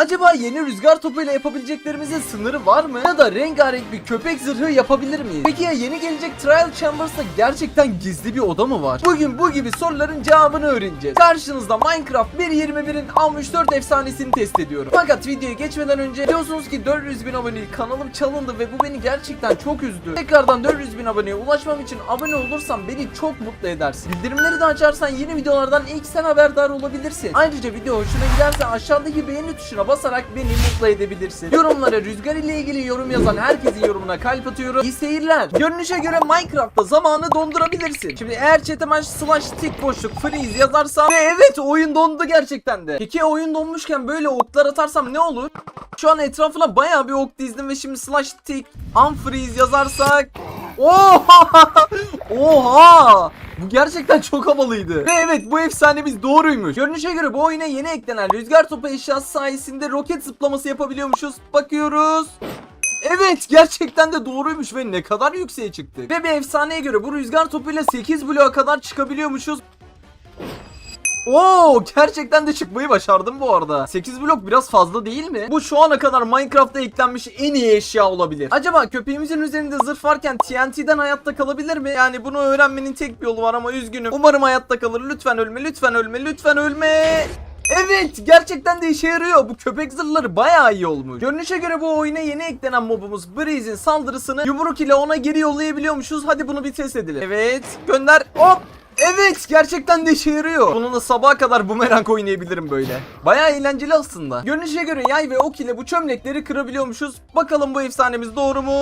Acaba yeni rüzgar topuyla yapabileceklerimizin sınırı var mı? Ya da rengarenk bir köpek zırhı yapabilir miyiz? Peki ya yeni gelecek Trial Chambers'ta gerçekten gizli bir oda mı var? Bugün bu gibi soruların cevabını öğreneceğiz. Karşınızda Minecraft 1.21'in 64 efsanesini test ediyorum. Fakat videoya geçmeden önce biliyorsunuz ki 400 bin aboneli kanalım çalındı ve bu beni gerçekten çok üzdü. Tekrardan 400 bin aboneye ulaşmam için abone olursan beni çok mutlu edersin. Bildirimleri de açarsan yeni videolardan ilk sen haberdar olabilirsin. Ayrıca video hoşuna giderse aşağıdaki beğeni tuşuna basarak beni mutlu edebilirsin. Yorumlara rüzgar ile ilgili yorum yazan herkesin yorumuna kalp atıyorum. İyi seyirler. Görünüşe göre Minecraft'ta zamanı dondurabilirsin. Şimdi eğer chat'e ben slash tick boşluk freeze yazarsam ve evet oyun dondu gerçekten de. Peki oyun donmuşken böyle oklar atarsam ne olur? Şu an etrafına bayağı bir ok dizdim ve şimdi slash tick unfreeze yazarsak Oha! Oha! Bu gerçekten çok havalıydı. Ve evet bu efsanemiz doğruymuş. Görünüşe göre bu oyuna yeni eklenen rüzgar topu eşyası sayesinde roket zıplaması yapabiliyormuşuz. Bakıyoruz. Evet gerçekten de doğruymuş ve ne kadar yükseğe çıktık. Ve bir efsaneye göre bu rüzgar topuyla 8 bloğa kadar çıkabiliyormuşuz. Oo gerçekten de çıkmayı başardım bu arada. 8 blok biraz fazla değil mi? Bu şu ana kadar Minecraft'ta eklenmiş en iyi eşya olabilir. Acaba köpeğimizin üzerinde zırh varken TNT'den hayatta kalabilir mi? Yani bunu öğrenmenin tek bir yolu var ama üzgünüm. Umarım hayatta kalır. Lütfen ölme, lütfen ölme, lütfen ölme. Evet gerçekten de işe yarıyor. Bu köpek zırhları bayağı iyi olmuş. Görünüşe göre bu oyuna yeni eklenen mobumuz Breeze'in saldırısını yumruk ile ona geri yollayabiliyormuşuz. Hadi bunu bir test edelim. Evet gönder. Hop. Evet gerçekten de işe yarıyor. Bununla sabaha kadar bumerang oynayabilirim böyle. Bayağı eğlenceli aslında. Görünüşe göre yay ve ok ile bu çömlekleri kırabiliyormuşuz. Bakalım bu efsanemiz doğru mu?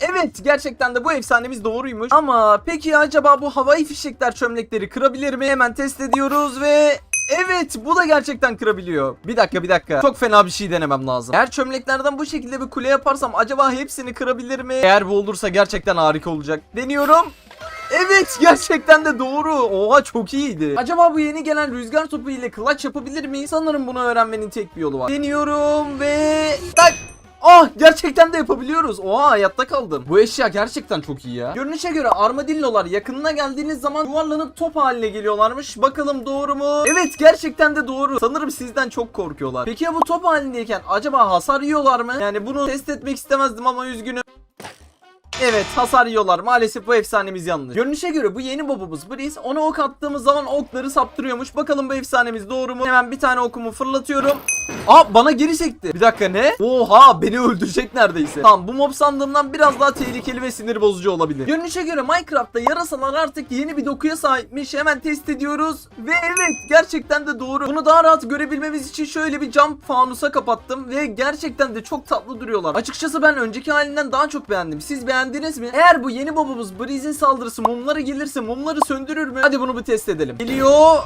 Evet gerçekten de bu efsanemiz doğruymuş. Ama peki acaba bu havai fişekler çömlekleri kırabilir mi? Hemen test ediyoruz ve Evet bu da gerçekten kırabiliyor. Bir dakika bir dakika. Çok fena bir şey denemem lazım. Eğer çömleklerden bu şekilde bir kule yaparsam acaba hepsini kırabilir mi? Eğer bu olursa gerçekten harika olacak. Deniyorum. Evet gerçekten de doğru. Oha çok iyiydi. Acaba bu yeni gelen rüzgar topu ile clutch yapabilir miyiz? Sanırım bunu öğrenmenin tek bir yolu var. Deniyorum ve tak. Ah gerçekten de yapabiliyoruz. Oha hayatta kaldım. Bu eşya gerçekten çok iyi ya. Görünüşe göre armadillolar yakınına geldiğiniz zaman yuvarlanıp top haline geliyorlarmış. Bakalım doğru mu? Evet gerçekten de doğru. Sanırım sizden çok korkuyorlar. Peki ya bu top halindeyken acaba hasar yiyorlar mı? Yani bunu test etmek istemezdim ama üzgünüm. Evet hasar yiyorlar. Maalesef bu efsanemiz yanlış. Görünüşe göre bu yeni babamız Breeze. Ona ok attığımız zaman okları saptırıyormuş. Bakalım bu efsanemiz doğru mu? Hemen bir tane okumu fırlatıyorum. Aa bana geri sekti. Bir dakika ne? Oha beni öldürecek neredeyse. Tamam bu mob sandığımdan biraz daha tehlikeli ve sinir bozucu olabilir. Görünüşe göre Minecraft'ta yarasalar artık yeni bir dokuya sahipmiş. Hemen test ediyoruz. Ve evet gerçekten de doğru. Bunu daha rahat görebilmemiz için şöyle bir cam fanusa kapattım. Ve gerçekten de çok tatlı duruyorlar. Açıkçası ben önceki halinden daha çok beğendim. Siz beğendiniz mi? Eğer bu yeni babamız Breeze'in saldırısı mumlara gelirse mumları söndürür mü? Hadi bunu bir test edelim. Geliyor.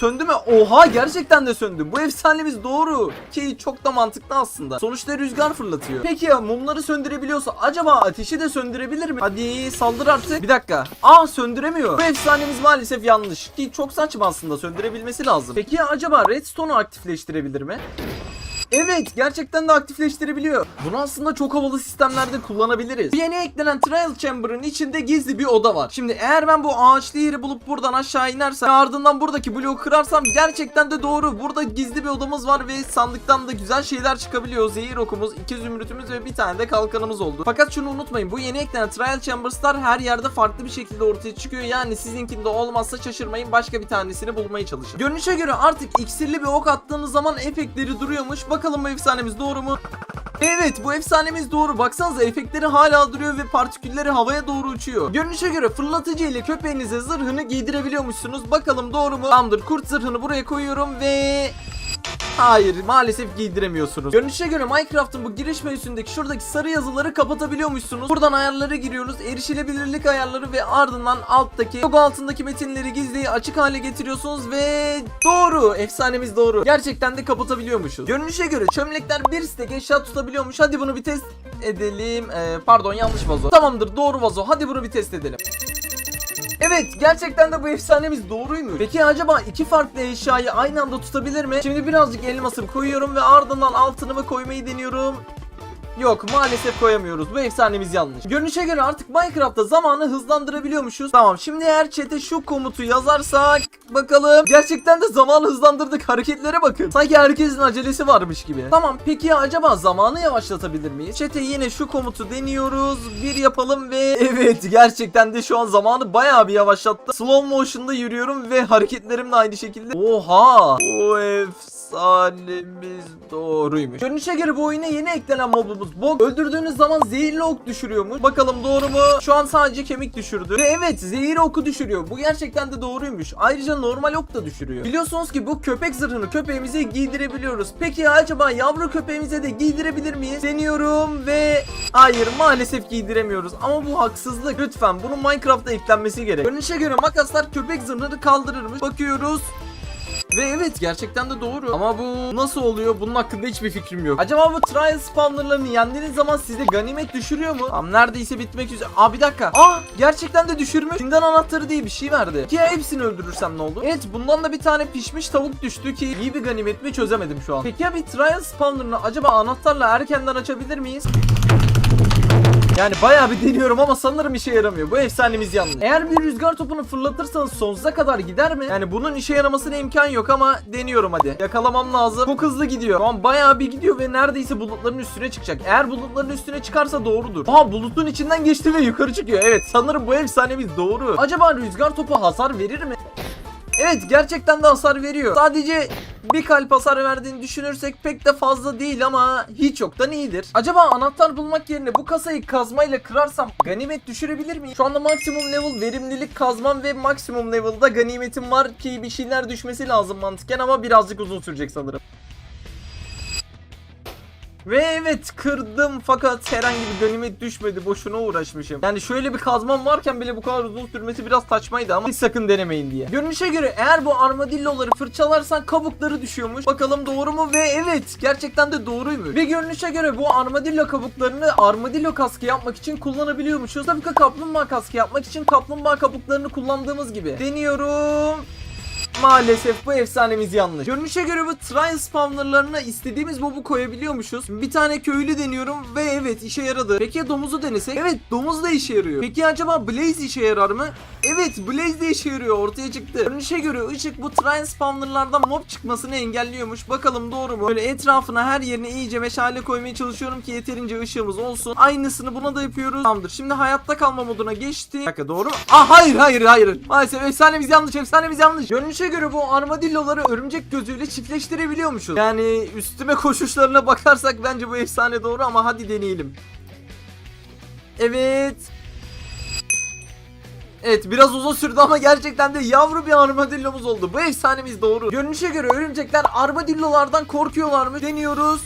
Söndü mü? Oha gerçekten de söndü. Bu efsanemiz doğru. Ki çok da mantıklı aslında. Sonuçta rüzgar fırlatıyor. Peki ya mumları söndürebiliyorsa acaba ateşi de söndürebilir mi? Hadi saldır artık. Bir dakika. Aa söndüremiyor. Bu efsanemiz maalesef yanlış. Ki çok saçma aslında söndürebilmesi lazım. Peki ya acaba redstone'u aktifleştirebilir mi? Evet gerçekten de aktifleştirebiliyor. Bunu aslında çok havalı sistemlerde kullanabiliriz. Yeni eklenen Trial Chamber'ın içinde gizli bir oda var. Şimdi eğer ben bu ağaçlı yeri bulup buradan aşağı inersem ve ardından buradaki bloğu kırarsam gerçekten de doğru. Burada gizli bir odamız var ve sandıktan da güzel şeyler çıkabiliyor. Zehir okumuz, iki zümrütümüz ve bir tane de kalkanımız oldu. Fakat şunu unutmayın bu yeni eklenen Trial Chambers'lar her yerde farklı bir şekilde ortaya çıkıyor. Yani sizinkinde olmazsa şaşırmayın başka bir tanesini bulmaya çalışın. Görünüşe göre artık iksirli bir ok attığınız zaman efektleri duruyormuş. Bakalım bu efsanemiz doğru mu? Evet bu efsanemiz doğru. Baksanıza efektleri hala duruyor ve partikülleri havaya doğru uçuyor. Görünüşe göre fırlatıcı ile köpeğinize zırhını giydirebiliyormuşsunuz. Bakalım doğru mu? Tamamdır kurt zırhını buraya koyuyorum ve... Hayır maalesef giydiremiyorsunuz. Görünüşe göre Minecraft'ın bu giriş menüsündeki şuradaki sarı yazıları kapatabiliyormuşsunuz. Buradan ayarlara giriyoruz. Erişilebilirlik ayarları ve ardından alttaki logo altındaki metinleri gizliyi açık hale getiriyorsunuz ve doğru. Efsanemiz doğru. Gerçekten de kapatabiliyormuşuz. Görünüşe göre çömlekler bir stek eşya tutabiliyormuş. Hadi bunu bir test edelim. Ee, pardon yanlış vazo. Tamamdır doğru vazo. Hadi bunu bir test edelim. Evet gerçekten de bu efsanemiz doğruymuş. Peki acaba iki farklı eşyayı aynı anda tutabilir mi? Şimdi birazcık elmasımı koyuyorum ve ardından altınımı koymayı deniyorum. Yok maalesef koyamıyoruz. Bu efsanemiz yanlış. Görünüşe göre artık Minecraft'ta zamanı hızlandırabiliyormuşuz. Tamam şimdi eğer chat'e şu komutu yazarsak bakalım. Gerçekten de zamanı hızlandırdık. Hareketlere bakın. Sanki herkesin acelesi varmış gibi. Tamam peki acaba zamanı yavaşlatabilir miyiz? Chat'e yine şu komutu deniyoruz. Bir yapalım ve evet gerçekten de şu an zamanı bayağı bir yavaşlattı. Slow motion'da yürüyorum ve hareketlerim de aynı şekilde. Oha! O efsanemiz doğruymuş. Görünüşe göre bu oyuna yeni eklenen mobumuz Bog. Öldürdüğünüz zaman zehirli ok düşürüyormuş. Bakalım doğru mu? Şu an sadece kemik düşürdü. Ve evet zehir oku düşürüyor. Bu gerçekten de doğruymuş. Ayrıca normal ok da düşürüyor. Biliyorsunuz ki bu köpek zırhını köpeğimize giydirebiliyoruz. Peki acaba yavru köpeğimize de giydirebilir miyiz? Deniyorum ve hayır maalesef giydiremiyoruz. Ama bu haksızlık. Lütfen bunun Minecraft'ta eklenmesi gerek. Görünüşe göre makaslar köpek zırhını kaldırırmış. Bakıyoruz. Ve evet gerçekten de doğru. Ama bu nasıl oluyor? Bunun hakkında hiçbir fikrim yok. Acaba bu trial spawnerlarını yendiğiniz zaman size ganimet düşürüyor mu? Tam neredeyse bitmek üzere. Aa bir dakika. Aa gerçekten de düşürmüş. Zindan anahtarı diye bir şey verdi. Ki hepsini öldürürsem ne olur? Evet bundan da bir tane pişmiş tavuk düştü ki iyi bir ganimet mi çözemedim şu an. Peki ya bir trial spawnerını acaba anahtarla erkenden açabilir miyiz? Yani bayağı bir deniyorum ama sanırım işe yaramıyor. Bu efsanemiz yanlış. Eğer bir rüzgar topunu fırlatırsanız sonsuza kadar gider mi? Yani bunun işe yaramasına imkan yok ama deniyorum hadi. Yakalamam lazım. Çok hızlı gidiyor. Şu an bayağı bir gidiyor ve neredeyse bulutların üstüne çıkacak. Eğer bulutların üstüne çıkarsa doğrudur. Aha bulutun içinden geçti ve yukarı çıkıyor. Evet sanırım bu efsanemiz doğru. Acaba rüzgar topu hasar verir mi? Evet gerçekten de hasar veriyor. Sadece bir kalp hasar verdiğini düşünürsek pek de fazla değil ama hiç yoktan iyidir. Acaba anahtar bulmak yerine bu kasayı kazmayla kırarsam ganimet düşürebilir miyim? Şu anda maksimum level verimlilik kazmam ve maksimum level'da ganimetim var ki bir şeyler düşmesi lazım mantıken ama birazcık uzun sürecek sanırım. Ve evet kırdım fakat herhangi bir ganimet düşmedi boşuna uğraşmışım. Yani şöyle bir kazmam varken bile bu kadar uzun sürmesi biraz saçmaydı ama hiç sakın denemeyin diye. Görünüşe göre eğer bu armadilloları fırçalarsan kabukları düşüyormuş. Bakalım doğru mu ve evet gerçekten de doğruymuş. Ve görünüşe göre bu armadillo kabuklarını armadillo kaskı yapmak için kullanabiliyormuşuz. Tabii ki kaplumbağa kaskı yapmak için kaplumbağa kabuklarını kullandığımız gibi. Deniyorum. Maalesef bu efsanemiz yanlış. Görünüşe göre bu trial spawnerlarına istediğimiz mobu koyabiliyormuşuz. Bir tane köylü deniyorum ve evet işe yaradı. Peki ya domuzu denesek? Evet domuz da işe yarıyor. Peki acaba Blaze işe yarar mı? Evet Blaze de işe yarıyor ortaya çıktı. Görünüşe göre ışık bu trial spawnerlardan mob çıkmasını engelliyormuş. Bakalım doğru mu? Böyle etrafına her yerine iyice meşale koymaya çalışıyorum ki yeterince ışığımız olsun. Aynısını buna da yapıyoruz. Tamamdır. Şimdi hayatta kalma moduna geçti. Bir dakika doğru mu? Ah hayır hayır hayır. Maalesef efsanemiz yanlış efsanemiz yanlış. Görünüşe göre bu armadilloları örümcek gözüyle çiftleştirebiliyormuşuz. Yani üstüme koşuşlarına bakarsak bence bu efsane doğru ama hadi deneyelim. Evet. Evet biraz uzun sürdü ama gerçekten de yavru bir armadillomuz oldu. Bu efsanemiz doğru. Görünüşe göre örümcekler armadillolardan korkuyorlarmış. Deniyoruz.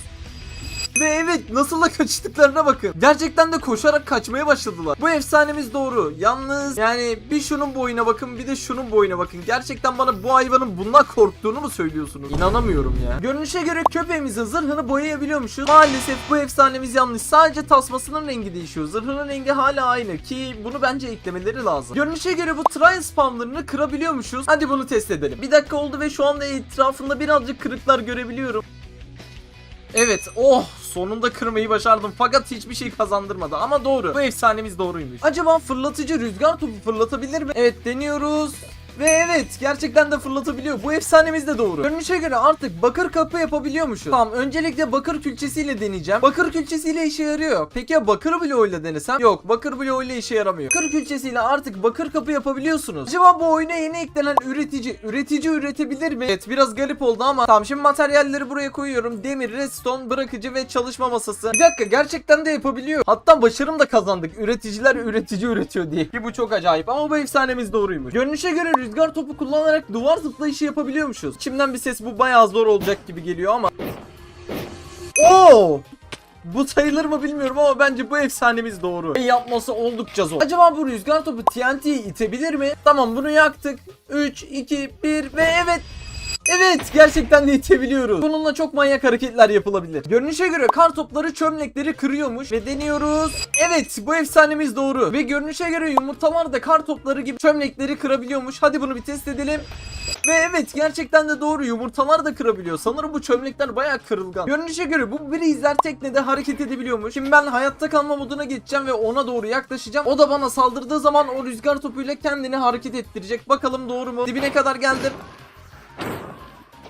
Ve evet nasıl da kaçtıklarına bakın. Gerçekten de koşarak kaçmaya başladılar. Bu efsanemiz doğru. Yalnız yani bir şunun boyuna bakın bir de şunun boyuna bakın. Gerçekten bana bu hayvanın bundan korktuğunu mu söylüyorsunuz? İnanamıyorum ya. Görünüşe göre köpeğimizin zırhını boyayabiliyormuşuz. Maalesef bu efsanemiz yanlış. Sadece tasmasının rengi değişiyor. Zırhının rengi hala aynı ki bunu bence eklemeleri lazım. Görünüşe göre bu trial spamlarını kırabiliyormuşuz. Hadi bunu test edelim. Bir dakika oldu ve şu anda etrafında birazcık kırıklar görebiliyorum. Evet oh sonunda kırmayı başardım fakat hiçbir şey kazandırmadı ama doğru bu efsanemiz doğruymuş. Acaba fırlatıcı rüzgar topu fırlatabilir mi? Evet deniyoruz. Ve evet gerçekten de fırlatabiliyor. Bu efsanemiz de doğru. Görünüşe göre artık bakır kapı yapabiliyormuşuz. Tamam öncelikle bakır külçesiyle deneyeceğim. Bakır külçesiyle işe yarıyor. Peki ya bakır bloğuyla denesem? Yok bakır bloğuyla işe yaramıyor. Bakır külçesiyle artık bakır kapı yapabiliyorsunuz. Acaba bu oyuna yeni eklenen üretici üretici üretebilir mi? Evet biraz garip oldu ama tamam şimdi materyalleri buraya koyuyorum. Demir, redstone, bırakıcı ve çalışma masası. Bir dakika gerçekten de yapabiliyor. Hatta başarım da kazandık. Üreticiler üretici üretiyor diye. Ki bu çok acayip ama bu efsanemiz doğruymuş. Görünüşe göre rüzgar topu kullanarak duvar zıplayışı yapabiliyormuşuz. İçimden bir ses bu bayağı zor olacak gibi geliyor ama. Oo! Bu sayılır mı bilmiyorum ama bence bu efsanemiz doğru. Ve yapması oldukça zor. Acaba bu rüzgar topu TNT'yi itebilir mi? Tamam bunu yaktık. 3, 2, 1 ve evet. Evet gerçekten de itebiliyoruz. Bununla çok manyak hareketler yapılabilir. Görünüşe göre kar topları çömlekleri kırıyormuş ve deniyoruz. Evet bu efsanemiz doğru. Ve görünüşe göre yumurtalar da kar topları gibi çömlekleri kırabiliyormuş. Hadi bunu bir test edelim. Ve evet gerçekten de doğru yumurtalar da kırabiliyor. Sanırım bu çömlekler bayağı kırılgan. Görünüşe göre bu brizler teknede hareket edebiliyormuş. Şimdi ben hayatta kalma moduna geçeceğim ve ona doğru yaklaşacağım. O da bana saldırdığı zaman o rüzgar topuyla kendini hareket ettirecek. Bakalım doğru mu? Dibine kadar geldim.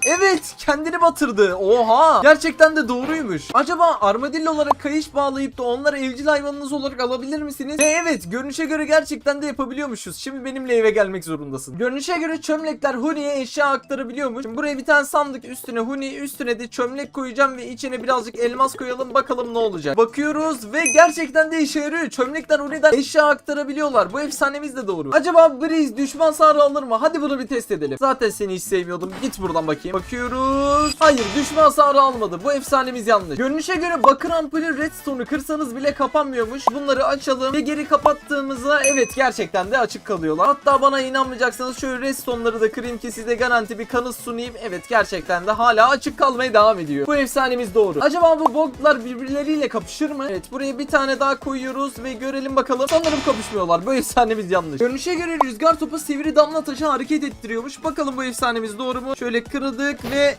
Evet kendini batırdı. Oha. Gerçekten de doğruymuş. Acaba armadillo olarak kayış bağlayıp da onları evcil hayvanınız olarak alabilir misiniz? Ve evet görünüşe göre gerçekten de yapabiliyormuşuz. Şimdi benimle eve gelmek zorundasın. Görünüşe göre çömlekler Huni'ye eşya aktarabiliyormuş. Şimdi buraya bir tane sandık üstüne Huni üstüne de çömlek koyacağım ve içine birazcık elmas koyalım bakalım ne olacak. Bakıyoruz ve gerçekten de işe yarıyor. Çömlekler Huni'den eşya aktarabiliyorlar. Bu efsanemiz de doğru. Acaba Breeze düşman sarı alır mı? Hadi bunu bir test edelim. Zaten seni hiç sevmiyordum. Git buradan bakayım. Bakıyoruz. Hayır düşman hasarı almadı. Bu efsanemiz yanlış. Görünüşe göre bakır ampulü redstone'u kırsanız bile kapanmıyormuş. Bunları açalım ve geri kapattığımızda evet gerçekten de açık kalıyorlar. Hatta bana inanmayacaksanız şöyle redstone'ları da kırayım ki size garanti bir kanıt sunayım. Evet gerçekten de hala açık kalmaya devam ediyor. Bu efsanemiz doğru. Acaba bu boglar birbirleriyle kapışır mı? Evet buraya bir tane daha koyuyoruz ve görelim bakalım. Sanırım kapışmıyorlar. Bu efsanemiz yanlış. Görünüşe göre rüzgar topu sivri damla taşı hareket ettiriyormuş. Bakalım bu efsanemiz doğru mu? Şöyle kırdık ve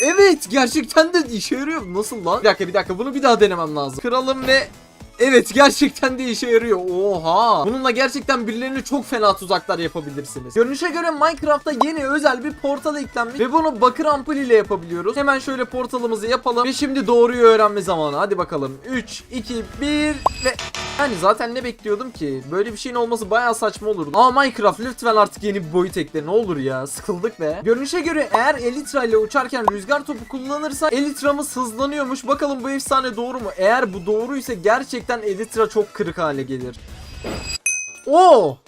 Evet gerçekten de işe yarıyor. Nasıl lan? Bir dakika bir dakika bunu bir daha denemem lazım. Kıralım ve Evet gerçekten de işe yarıyor. Oha. Bununla gerçekten birilerine çok fena tuzaklar yapabilirsiniz. Görünüşe göre Minecraft'ta yeni özel bir portal eklenmiş ve bunu bakır ampul ile yapabiliyoruz. Hemen şöyle portalımızı yapalım ve şimdi doğruyu öğrenme zamanı. Hadi bakalım. 3 2 1 ve yani zaten ne bekliyordum ki? Böyle bir şeyin olması bayağı saçma olurdu. Ama Minecraft lütfen artık yeni bir boyut ekle. Ne olur ya. Sıkıldık be. Görünüşe göre eğer Elytra ile uçarken rüzgar topu kullanırsa Elytra'mız hızlanıyormuş. Bakalım bu efsane doğru mu? Eğer bu doğruysa gerçekten Elytra çok kırık hale gelir. Oo!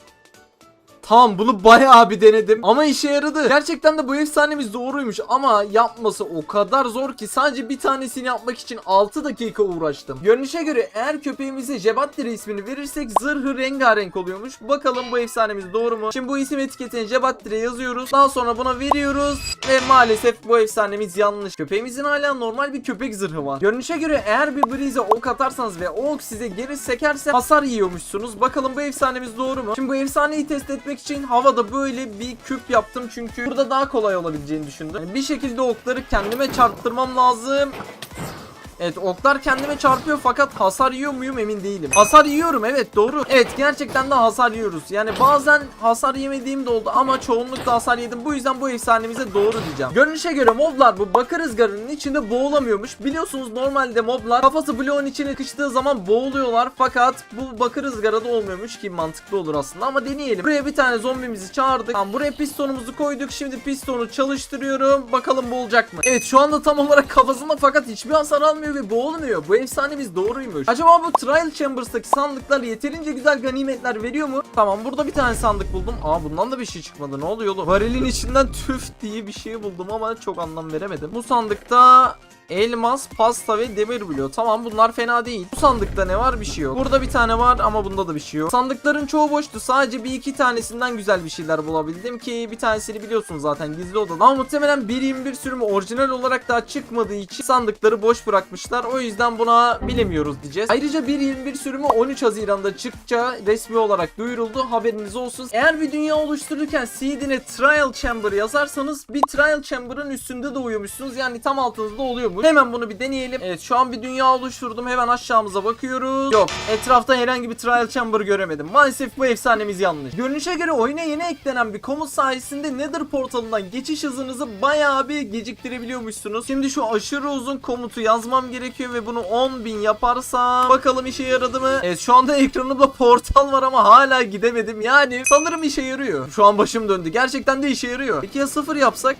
Tamam bunu bayağı bir denedim ama işe yaradı. Gerçekten de bu efsanemiz doğruymuş ama yapması o kadar zor ki sadece bir tanesini yapmak için 6 dakika uğraştım. Görünüşe göre eğer köpeğimize Jebatteri ismini verirsek zırhı rengarenk oluyormuş. Bakalım bu efsanemiz doğru mu? Şimdi bu isim etiketini Jebatteri yazıyoruz. Daha sonra buna veriyoruz ve maalesef bu efsanemiz yanlış. Köpeğimizin hala normal bir köpek zırhı var. Görünüşe göre eğer bir Breeze'e ok atarsanız ve o ok size geri sekerse hasar yiyormuşsunuz. Bakalım bu efsanemiz doğru mu? Şimdi bu efsaneyi test etmek için havada böyle bir küp yaptım çünkü burada daha kolay olabileceğini düşündüm. Yani bir şekilde okları kendime çarptırmam lazım. Evet oklar kendime çarpıyor fakat hasar yiyor muyum emin değilim. Hasar yiyorum evet doğru. Evet gerçekten de hasar yiyoruz. Yani bazen hasar yemediğim de oldu ama çoğunlukla hasar yedim. Bu yüzden bu efsanemize doğru diyeceğim. Görünüşe göre moblar bu bakır ızgarının içinde boğulamıyormuş. Biliyorsunuz normalde moblar kafası bloğun içine sıkıştığı zaman boğuluyorlar. Fakat bu bakır ızgarada olmuyormuş ki mantıklı olur aslında ama deneyelim. Buraya bir tane zombimizi çağırdık. Tamam buraya pistonumuzu koyduk. Şimdi pistonu çalıştırıyorum. Bakalım boğulacak mı? Evet şu anda tam olarak kafasında fakat hiçbir hasar almıyor ve boğulmuyor. Bu efsanemiz doğruymuş. Acaba bu Trial Chambers'taki sandıklar yeterince güzel ganimetler veriyor mu? Tamam burada bir tane sandık buldum. Aa bundan da bir şey çıkmadı. Ne oluyor oğlum? Varilin içinden tüf diye bir şey buldum ama çok anlam veremedim. Bu sandıkta Elmas, pasta ve demir bloğu. Tamam bunlar fena değil. Bu sandıkta ne var? Bir şey yok. Burada bir tane var ama bunda da bir şey yok. Sandıkların çoğu boştu. Sadece bir iki tanesinden güzel bir şeyler bulabildim ki bir tanesini biliyorsunuz zaten gizli odada. Ama muhtemelen 1.21 sürümü orijinal olarak daha çıkmadığı için sandıkları boş bırakmışlar. O yüzden buna bilemiyoruz diyeceğiz. Ayrıca 1.21 sürümü 13 Haziran'da çıkça resmi olarak duyuruldu. Haberiniz olsun. Eğer bir dünya oluştururken seed'ine Trial Chamber yazarsanız bir Trial Chamber'ın üstünde de uyumuşsunuz. Yani tam altınızda oluyor bu. Hemen bunu bir deneyelim. Evet şu an bir dünya oluşturdum. Hemen aşağımıza bakıyoruz. Yok. Etrafta herhangi bir trial chamber göremedim. Maalesef bu efsanemiz yanlış. Görünüşe göre oyuna yeni eklenen bir komut sayesinde Nether portalından geçiş hızınızı bayağı bir geciktirebiliyormuşsunuz. Şimdi şu aşırı uzun komutu yazmam gerekiyor ve bunu 10.000 yaparsam bakalım işe yaradı mı? Evet şu anda ekranımda portal var ama hala gidemedim. Yani sanırım işe yarıyor. Şu an başım döndü. Gerçekten de işe yarıyor. Peki ya sıfır yapsak?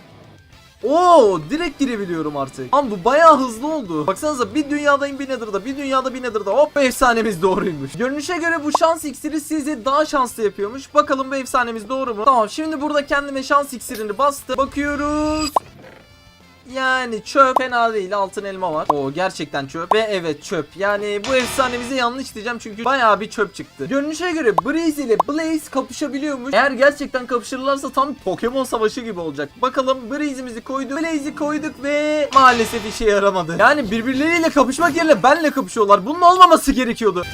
Oo direkt girebiliyorum artık. Ama bu bayağı hızlı oldu. Baksanıza bir dünyadayım bir nether'da bir dünyada bir nether'da hop efsanemiz doğruymuş. Görünüşe göre bu şans iksiri sizi daha şanslı yapıyormuş. Bakalım bu efsanemiz doğru mu? Tamam şimdi burada kendime şans iksirini bastı. Bakıyoruz. Yani çöp fena değil altın elma var. Oo gerçekten çöp ve evet çöp. Yani bu efsanemize yanlış diyeceğim çünkü bayağı bir çöp çıktı. Görünüşe göre Breeze ile Blaze kapışabiliyormuş. Eğer gerçekten kapışırlarsa tam Pokemon savaşı gibi olacak. Bakalım Breeze'imizi koyduk, Blaze'i koyduk ve maalesef işe yaramadı. Yani birbirleriyle kapışmak yerine benle kapışıyorlar. Bunun olmaması gerekiyordu.